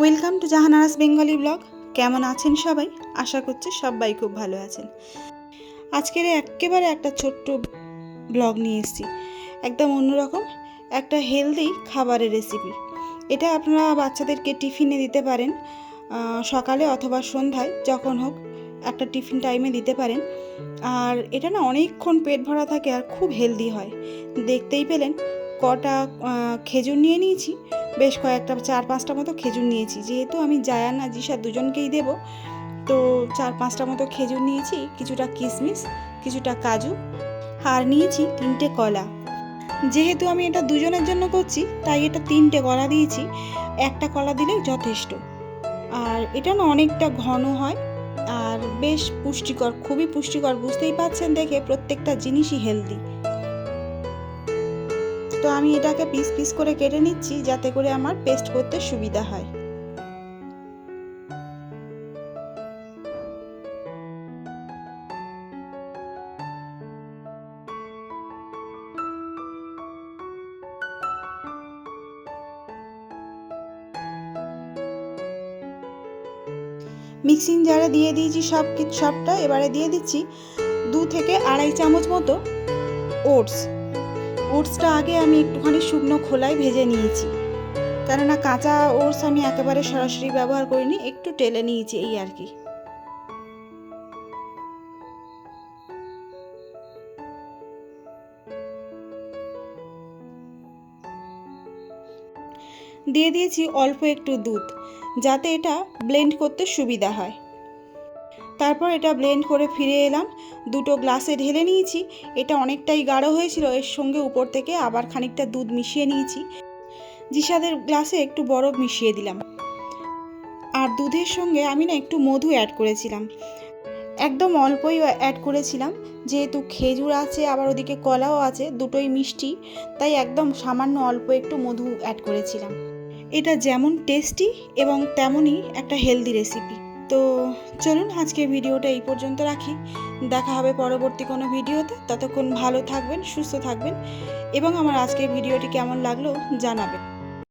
Welcome to Jahanara's Bengali blog. কেমন আছেন সবাই? আশা করছি সবাই খুব ভালো আছেন। আজকের একেবারে একটা ছোট্ট ব্লগ নিয়ে এসেছি। একদম অন্যরকম, একটা হেলদি খাবারের রেসিপি এটা আপনারা বাচ্চাদেরকে টিফিনে দিতে পারেন সকালে অথবা সন্ধ্যায়, যখন হোক একটা টিফিন টাইমে দিতে পারেন। আর এটা না অনেকক্ষণ পেট ভরা থাকে আর খুব হেলদি হয়। দেখতেই পেলেন কটা খেজুর নিয়ে নিয়েছি। বেশ কয়েকটা, চার, পাঁচটা মতো খেজুর নিয়েছি। যেহেতু আমি জায়ান আর জিসা দুজনকেই দেব। তো চার, পাঁচটা মতো খেজুর নিয়েছি, কিছুটা কিশমিশ কিছুটা কাজু। আর নিয়েছি তিনটে কলা। যেহেতু আমি এটা দুজনের জন্য করছি, তাই এটা তিনটে কলা দিয়েছি। একটা কলা দিলেই যথেষ্ট। আর এটা না অনেকটা ঘন হয়, আর বেশ পুষ্টিকর, খুবই পুষ্টিকর। বুঝতেই পাচ্ছেন দেখে প্রত্যেকটা জিনিসই হেলদি তো আমি এটাকে পিস পিস করে কেটে নিচ্ছি যাতে করে আমার পেস্ট করতে সুবিধা হয়। মিক্সিং জারে দিয়ে দিয়েছি সব সবটা। এবারে দিয়ে দিচ্ছি দু থেকে আড়াই চামচ মতো ওটস। ওটসটা আগে আমি একটুখানি শুকনো খোলায় ভেজে নিয়েছি। কেননা কাঁচা ওটস আমি একেবারে সরাসরি ব্যবহার করিনি, একটু টেলে নিয়েছি এই আর কি। দিয়ে দিয়েছি অল্প একটু দুধ, যাতে এটা ব্লেন্ড করতে সুবিধা হয়। তারপর এটা ব্লেন্ড করে ফিরে এলাম। দুটো গ্লাসে ঢেলে নিয়েছি। এটা অনেকটাই গাঢ় হয়েছিল। এর সঙ্গে উপর থেকে আবার খানিকটা দুধ মিশিয়ে নিয়েছি। জিসাদের গ্লাসে একটু বরফ মিশিয়ে দিলাম। আর দুধের সঙ্গে আমি না একটু মধু অ্যাড করেছিলাম। একদম অল্পই অ্যাড করেছিলাম। যেহেতু খেজুর আছে, আবার ওদিকে কলাও আছে, দুটোই মিষ্টি। তাই একদম সামান্য অল্প একটু মধু অ্যাড করেছিলাম। এটা যেমন টেস্টি এবং তেমনই একটা হেলদি রেসিপি তো চলুন আজকে ভিডিওটা এই পর্যন্ত রাখি। দেখা হবে পরবর্তী কোনো ভিডিওতে। ততক্ষণ ভালো থাকবেন, সুস্থ থাকবেন এবং আমার আজকের ভিডিওটি কেমন লাগল জানাবেন।